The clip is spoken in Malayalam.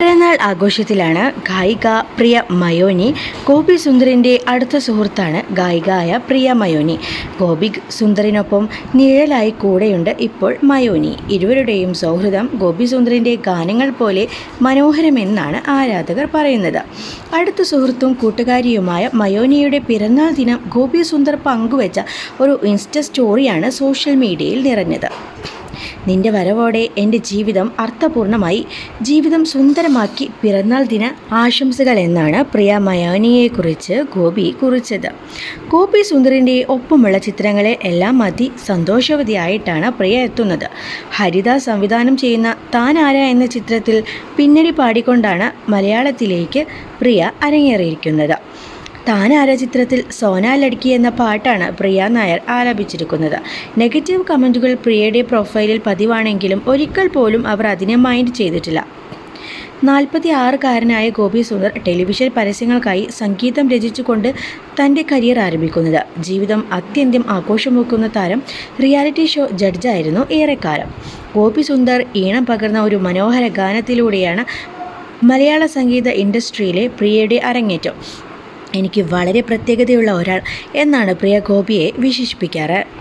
പിറന്നാൾ ആഘോഷത്തിലാണ് ഗായിക പ്രിയ മയോനി ഗോപി സുന്ദറിന്റെ അടുത്ത സുഹൃത്താണ് ഗായികയായ പ്രിയ മയോനി. ഗോപി സുന്ദറിനൊപ്പം നിഴലായി കൂടെയുണ്ട് ഇപ്പോൾ മയോനി. ഇരുവരുടെയും സൗഹൃദം ഗോപി സുന്ദറിന്റെ ഗാനങ്ങൾ പോലെ മനോഹരമെന്നാണ് ആരാധകർ പറയുന്നത്. അടുത്ത സുഹൃത്തും കൂട്ടുകാരിയുമായ മയോനിയുടെ പിറന്നാൾ ദിനം ഗോപി സുന്ദർ പങ്കുവച്ച ഒരു ഇൻസ്റ്റ സ്റ്റോറിയാണ് സോഷ്യൽ മീഡിയയിൽ നിറഞ്ഞത്. നിന്റെ വരവോടെ എന്റെ ജീവിതം അർത്ഥപൂർണമായി ജീവിതം സുന്ദരമാക്കി പിറന്നാൾ ദിന ആശംസകൾ എന്നാണ് പ്രിയ മയാനിയെക്കുറിച്ച് ഗോപി കുറിച്ചത്. ഗോപി സുന്ദറിന്റെ ഒപ്പമുള്ള ചിത്രങ്ങളെ എല്ലാം അതി സന്തോഷവതിയായിട്ടാണ് പ്രിയ എത്തുന്നത്. ഹരിത സംവിധാനം ചെയ്യുന്ന താൻ ആര എന്ന ചിത്രത്തിൽ പിന്നണി പാടിക്കൊണ്ടാണ് മലയാളത്തിലേക്ക് പ്രിയ അരങ്ങേറിയിരിക്കുന്നത്. താനാര ചിത്രത്തിൽ സോനാ ലഡ്കി എന്ന പാട്ടാണ് പ്രിയ നായർ ആലപിച്ചിരിക്കുന്നത്. നെഗറ്റീവ് കമന്റുകൾ പ്രിയയുടെ പ്രൊഫൈലിൽ പതിവാണെങ്കിലും ഒരിക്കൽ പോലും അവർ അതിനെ മൈൻഡ് ചെയ്തിട്ടില്ല. നാൽപ്പത്തി ആറുകാരനായ ഗോപി സുന്ദർ ടെലിവിഷൻ പരസ്യങ്ങൾക്കായി സംഗീതം രചിച്ചുകൊണ്ട് തന്റെ കരിയർ ആരംഭിക്കുന്നത്. ജീവിതം അത്യന്തം ആഘോഷമൊക്കുന്ന താരം റിയാലിറ്റി ഷോ ജഡ്ജായിരുന്നു ഏറെക്കാലം. ഗോപി സുന്ദർ ഈണം പകർന്ന ഒരു മനോഹര ഗാനത്തിലൂടെയാണ് മലയാള സംഗീത ഇൻഡസ്ട്രിയിലെ പ്രിയയുടെ അരങ്ങേറ്റം. എനിക്ക് വളരെ പ്രത്യേകതയുള്ള ഒരാൾ എന്നാണ് പ്രിയ ഗോപിയെ വിശേഷിപ്പിക്കാറ്.